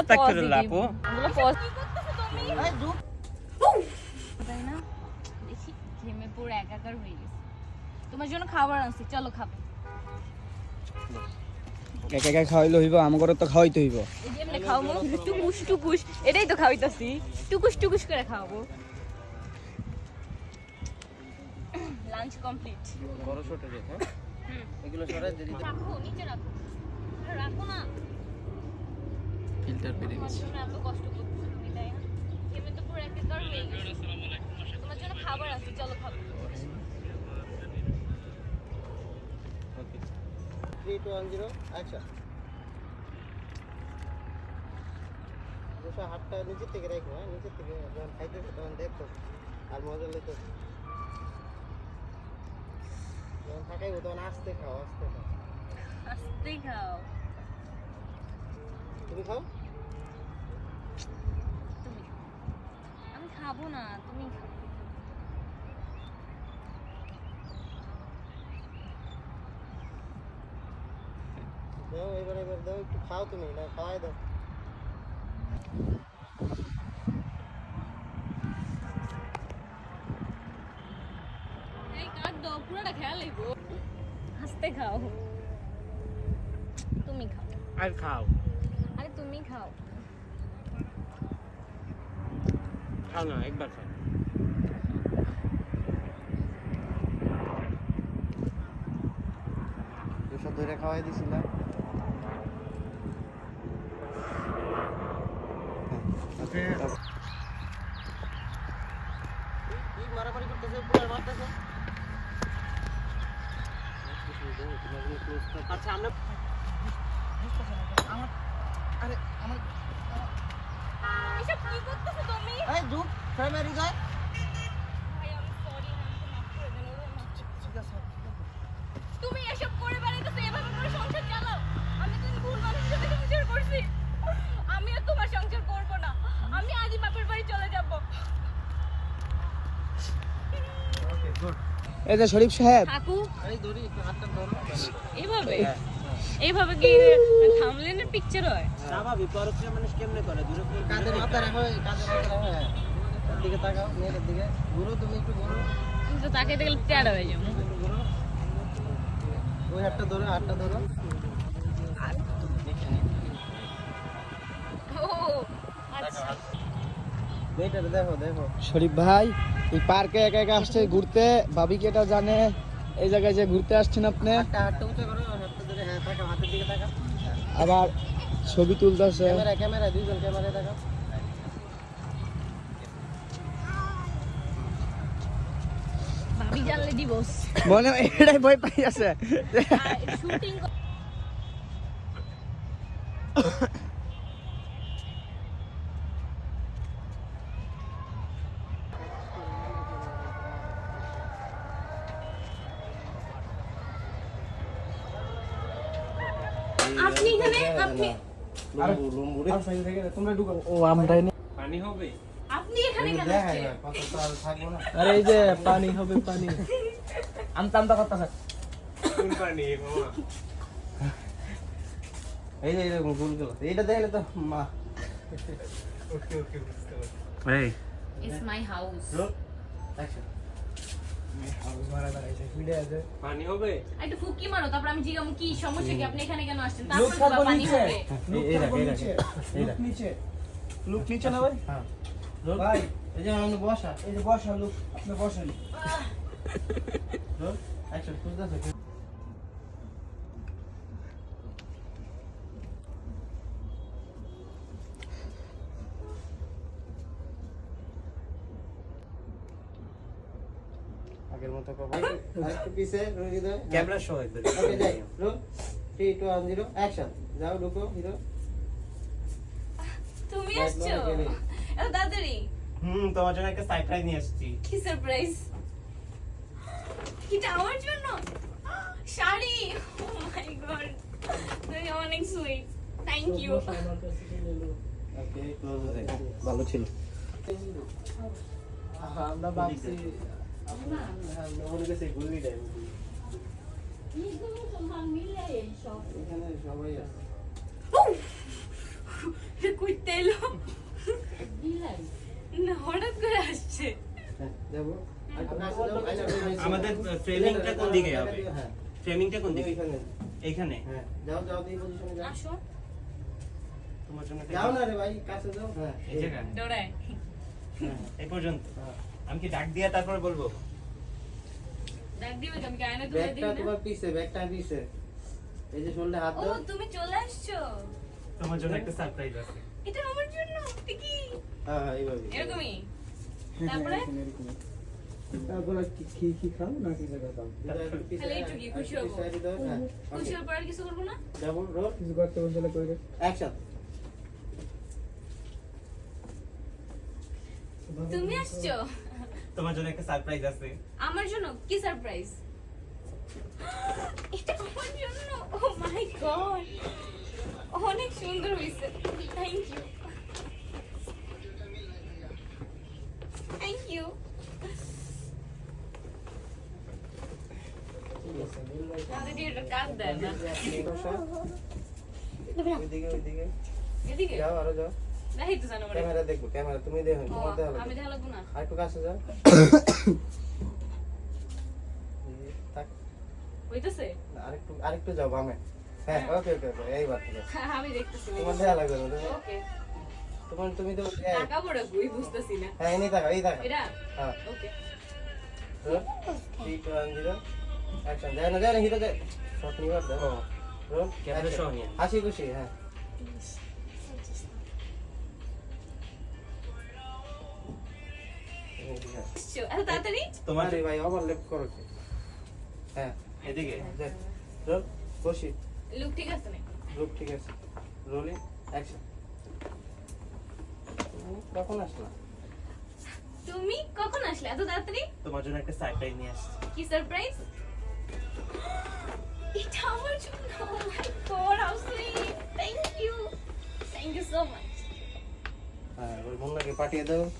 আস্তাগফিরুল্লাহ, আপু। ঘেমে পুরো একাকার হয়ে গেছে। তোমার জন্য খাবার আনছি চলো খাব। একা একা খাওয়াইলে হইব? আমার তো খাওয়াইতে হইব। এই যে এমনি খাওয়াবো। টুকুস টুকুস। এটাই তো খাওয়াইতাছি। টুকুস টুকুস করে খাওয়াবো। Lunch complete. বড় ছোট রে হ্যাঁ এগুলো সরাই দিদি রাখো নিচে রাখো আরে রাখো না ফিল্টার পেরে তোমার জন্য এত কষ্ট করতেছো তুমি তাই না ঘেমে তো পুরো একাকার হয়ে গেছে। তোমার জন্য খাবার আছে চলো খাব okay three two one zero আচ্ছা। দুশো হাতটা নিচের থেকে রাখো হ্যাঁ? নিচের থেকে যখন খাইতেছো তখন দেখতো আর মজা লেতো যখন থাকাইবো তখন আস্তে খাও আস্তে খাও। আস্তেই খাও। তুমি খাও? তুমি আমি খাব না তুমি খাও। দাও এবার এবার দাও একটু খাও তুমি না খাওয়াই দাও। এই দাও পুরোটা খেয়াল লাগবো আস্তে খাও। তুমি খাও। আর খাও। আরে তুমি খাও। খাও না একবার খাও দুশো ধরে খাওয়াই দিছিল। কি মারামারি করতেছে পুরো মারতেছে আচ্ছা আমরা আরে আমার এসব কি করতেছো তুমি? এই যায় তুমি এসব করে বেড়াইতেছো এভাবে করে সংসার চালাও। আমি তো ভুল মানুষের সাথে সংসার করছি। আমি আর তোমার সংসার করব না। আমি আজই বাপের বাড়ি চলে যাব। এই যে শরীফ সাহেব। কাকু এই ধরি একটু হাতটা ধরো। এইভাবে এইভাবে কি থামলেনের পিকচার হয়। স্বাভাবিক পরোক্ষ মানুষ কেমনে করে? দূরে কাঁধে মাথা রাখো এই কাঁধে মাথা রাখো হ্যাঁ দিকে তাকাও মেয়ের দিকে। ঘুরো তুমি একটু ঘুরো। তো তাকাইতে গেলে টেড়া হয়ে যাব। ওই হাতটা ধরো হাতটা ধরো। ও আচ্ছা। মেয়েটা দেখো দেখো। শরীফ ভাই এই পার্কে একা একা আসছে ঘুরতে? ভাবি কি এটা জানে? এই জায়গায় যে ঘুরতে আসছেন আপনি হাতটা হাতটা উঁচু করো হাতটা ধরে হ্যাঁ তাকাও হাতের দিকে তাকাও আবার ছবি তুলতেছে। ক্যামেরা ক্যামেরা দুইজন ক্যামেরা দেখা ভাবি জানলে দিবস। মনে হয় এটাই ভয় পাই আছে শুটিং আপনি এখানে আপনি লম্বু লম্বু রে তোমরা ঢুকো। ও আমরাই পানি হবে? আপনি এখানে কেন আসছেন? কত থাকব না। আরে এই যে পানি হবে পানি। আমতা আমতা করতেছে। কোন পানি এই যে এরকম গুলগুলো এইটা দেখলে তো মা। ওকে ওকে বুঝতে পারছি। এই। ইটস মাই হাউস অ্যাকশন পানি হবে? একটু ফুকি মারো তারপর আমি জিজ্ঞাসা কি সমস্যা কি? আপনি এখানে কেন আসছেন? তারপর পানি হবে। এই রাখ এই রাখ এই রাখ। নিচে। লুক নিচে না ভাই? হ্যাঁ। ভাই এই যে আমি বসা। এই যে বসা লুক। আপনি বসেন। রোল অ্যাকশন খুঁজতেছে আগের মতো কব। একটু পিছে হৃদয় ক্যামেরা সহ একবার ওকে যাই। Roll three two one zero action যাও ঢুকো হিরো তুমি আসছো? এত তাড়াতাড়ি? হুম তোমার জন্য একটা সারপ্রাইজ নিয়ে আসছি কি সারপ্রাইজ এটা আমার জন্য? শাড়ি? ও মাই গড তুমি অনেক sweet thank you okay close হয়ে ভালো ছিল। আমরা ভাবছি কুইতে কোন দিকে হবে? ফ্রেমিংটা কোন দিকে? এখানে। হ্যাঁ যাও যাও এই পজিশনে যাও। তোমার যাও না রে ভাই যাও। হ্যাঁ দৌড়ায়। এই পর্যন্ত। হ্যাঁ। আমি কি ডাক দিয়ে তারপরে বলব? ডাক দিবে কি আয়না তুলে দিই ব্যাগটা তোমার পিছে ব্যাগটা পিছে এই যে শোল্ডে হাত ও তুমি চলে আসছো? তোমার জন্য একটা সারপ্রাইজ আছে। এটা আমার জন্য কি? হ্যাঁ হ্যাঁ এইভাবে। এরকমই? তারপরে? তারপরে কি কি কি খাও না কি জায়গা খাও এটা একটু পিছে, খালি একটু কি হ্যাঁ, খুশি হব। পিছে দাও, হ্যাঁ খুশি হওয়ার পর কিছু করব না? Double roll. কিছু করতে বলছিলে কই রে তুমি আসছো? তোমার জন্য একটা সারপ্রাইজ আছে। আমার জন্য? কি সারপ্রাইজ এটা আমার জন্য? ও মাই গড অনেক সুন্দর হয়েছে। থ্যাংক ইউ থ্যাংক ইউ ওইদিকে এদিকে? যাও আরও যাও। ক্যামেরা দেখব ক্যামেরা তুমি দেখো তোমার দেখা আমি দেখা লাগবো না। আর একটু কাছে যাও। তাক, আরেকটু আরেকটু যাও বামে। হ্যাঁ ওকে ওকে ওকে এইবার ঠিক আছে। আমি দেখতেছি তোমার দেখা লাগবে না তুমি ওকে। তোমার তুমি তো টাকা বড় বই বুঝতেছি না। হ্যাঁ থাকা এই এটা? হ্যাঁ। Okay. Roll three two one zero action যায় না যায় না হিরো যায় শট নিবার দাও। ক্যামেরা হাসি খুশি হ্যাঁ। এত তাড়াতাড়ি? তোমার তোমার ভাই ওভারল্যাপ করো হ্যাঁ এদিকে দেখ বসি। লুক ঠিক আছে না গ্রুপ ঠিক আছে। রোলিং অ্যাকশন কখন আসলা? তুমি কখন আসলে? এত তাড়াতাড়ি? তোমার জন্য একটা সারপ্রাইজ নিয়ে আসছি। কি সারপ্রাইজ এটা আমার জন্য। ও my god how sweet thank you thank you so much হ্যাঁ ওই মুন্নাকে পাঠিয়ে দাও।